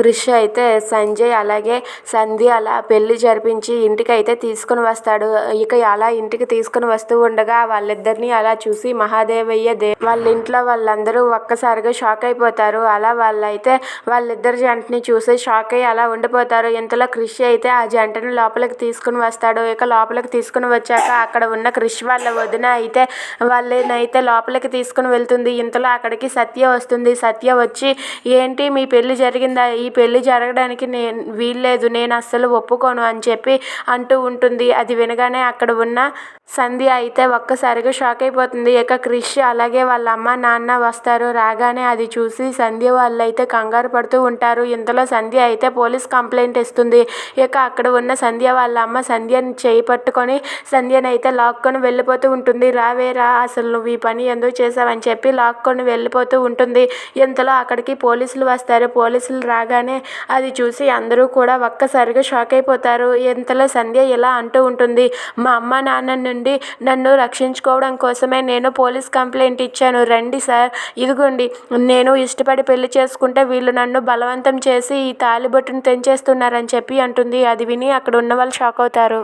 క్రిష్ అయితే సంజయ్ అలాగే సంధ్య అలా పెళ్ళి జరిపించి ఇంటికి అయితే తీసుకుని వస్తాడు. ఇక అలా ఇంటికి తీసుకుని వస్తూ ఉండగా వాళ్ళిద్దరిని అలా చూసి మహాదేవయ్య దే వాళ్ళ ఇంట్లో వాళ్ళందరూ ఒక్కసారిగా షాక్ అయిపోతారు. అలా వాళ్ళైతే వాళ్ళిద్దరు జంటని చూసి షాక్ అయ్యి అలా ఉండిపోతారు. ఇంతలో క్రిష్ అయితే ఆ జంటను లోపలికి తీసుకుని వస్తాడు. ఇక లోపలికి తీసుకుని వచ్చాక అక్కడ ఉన్న క్రిష్ వాళ్ళ వదిన అయితే వాళ్ళనైతే లోపలికి తీసుకుని వెళ్తుంది. ఇంతలో అక్కడికి సత్య వస్తుంది. సత్య వచ్చి ఏంటి మీ పెళ్ళి జరిగిందా? ఈ పెళ్ళి జరగడానికి నేను వీల్లేదు నేను అస్సలు ఒప్పుకోను అని చెప్పి అంటూ ఉంటుంది. అది వినగానే అక్కడ ఉన్న సంధ్య అయితే ఒక్కసారిగా షాక్ అయిపోతుంది. ఇక క్రిష్ అలాగే వాళ్ళ అమ్మ నాన్న వస్తారు. రాగానే అది చూసి సంధ్య వాళ్ళు అయితే కంగారు పడుతూ ఉంటారు. ఇంతలో సంధ్య అయితే పోలీస్ కంప్లైంట్ ఇస్తుంది. ఇక అక్కడ ఉన్న సంధ్య వాళ్ళ అమ్మ సంధ్యని చేయి పట్టుకొని సంధ్యని అయితే లాక్కొని వెళ్ళిపోతూ ఉంటుంది. రావే రా అసలు నువ్వు ఈ పని ఎందుకు చేసావని చెప్పి లాక్కొని వెళ్ళిపోతూ ఉంటుంది. ఇంతలో అక్కడికి పోలీసులు వస్తారు. పోలీసులు రాగానే అది చూసి అందరూ కూడా ఒక్కసారిగా షాక్ అయిపోతారు. ఇంతలో సంధ్య ఇలా అంటూ ఉంటుంది మా అమ్మ నాన్న నుండి నన్ను రక్షించుకోవడం కోసమే నేను పోలీస్ కంప్లైంట్ ఇచ్చాను. రండి సార్ ఇదిగోండి నేను ఇష్టపడి పెళ్ళి చేసుకుంటే వీళ్ళు నన్ను బలవంతం చేసి ఈ తాలిబొట్టును తెంచేస్తున్నారని చెప్పి అంటుంది. అది విని అక్కడ ఉన్న వాళ్ళు షాక్ అవుతారు.